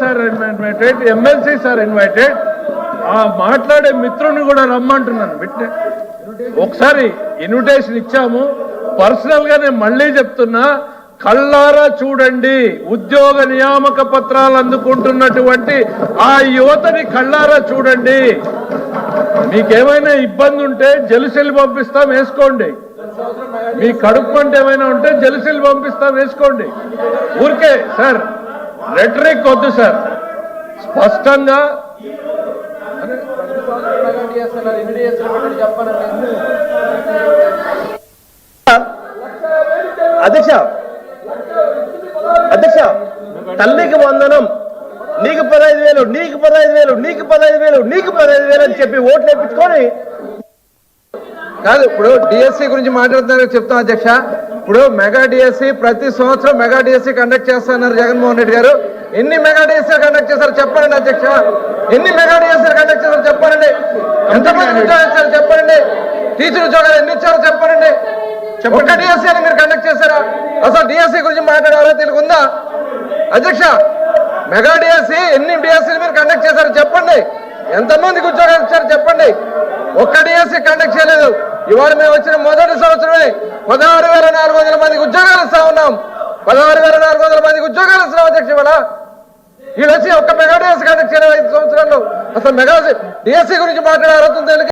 Sir invited MLC sir invited ఆ మాట్లాడే మిత్రుని కూడా రమ్మంటున్నాను. విట్నే ఒకసారి ఇన్విటేషన్ ఇచ్చాము. పర్సనల్గా నేను మళ్ళీ చెప్తున్నా కళ్ళారా చూడండి ఉద్యోగ నియామక పత్రాలు అందుకుంటున్నటువంటి ఆ యువతని కళ్ళారా చూడండి. మీకేమైనా ఇబ్బంది ఉంటే జలుసెలు పంపిస్తాం వేసుకోండి. మీ కడుపు అంటే ఏమైనా ఉంటే జలుసెలు పంపిస్తాం వేసుకోండి. ఊరికే సార్ రెటరిక్ వద్దు సార్ స్పష్టంగా అధ్యక్ష అధ్యక్ష తల్లికి వందనం నీకు పదహైదు వేలు నీకు పదహైదు వేలు నీకు పదహైదు వేలు నీకు పదహైదు వేలు అని చెప్పి ఓట్లు వేయించుకొని కాదు ఇప్పుడు డిఎస్సి గురించి మాట్లాడుతున్నారు చెప్తాం అధ్యక్ష. ఇప్పుడు మెగా డిఎస్సి ప్రతి సంవత్సరం మెగా డిఎస్సి కండక్ట్ చేస్తున్నారు జగన్మోహన్ రెడ్డి గారు. ఎన్ని మెగా డిఎస్సీ కండక్ట్ చేశారు చెప్పండి అధ్యక్ష. ఎన్ని మెగా డిఎస్సీ కండక్ట్ చేశారు చెప్పండి. ఎంతమంది ఉద్యోగాలు చెప్పండి. టీచర్ ఉద్యోగాలు ఎన్ని ఇచ్చారో చెప్పండి. ఒక్క డిఎస్సీ అని మీరు కండక్ట్ చేశారా? అసలు డిఎస్సి గురించి మాట్లాడారో తెలుగుందా? అధ్యక్ష మెగా డిఎస్సి ఎన్ని డిఎస్సీలు మీరు కండక్ట్ చేశారో చెప్పండి. ఎంతమందికి ఉద్యోగాలు ఇచ్చారు చెప్పండి. ఒక్క డిఎస్సి కండక్ట్ చేయలేదు. ఇవాళ మేము వచ్చిన మొదటి సంవత్సరమే పదహారు వేల నాలుగు వందల మందికి ఉద్యోగాలు ఇస్తా ఉన్నాం. పదహారు వేల నాలుగు వందల మందికి ఉద్యోగాలు ఇస్తున్నాం అధ్యక్ష ఇవాళ. వీళ్ళు వచ్చి ఒక్క మెగా డిఎస్సీ కండక్ట్ చేయలేదు ఐదు సంవత్సరాల్లో. అసలు మెగా డిఎస్సీ గురించి మాట్లాడే అర్హత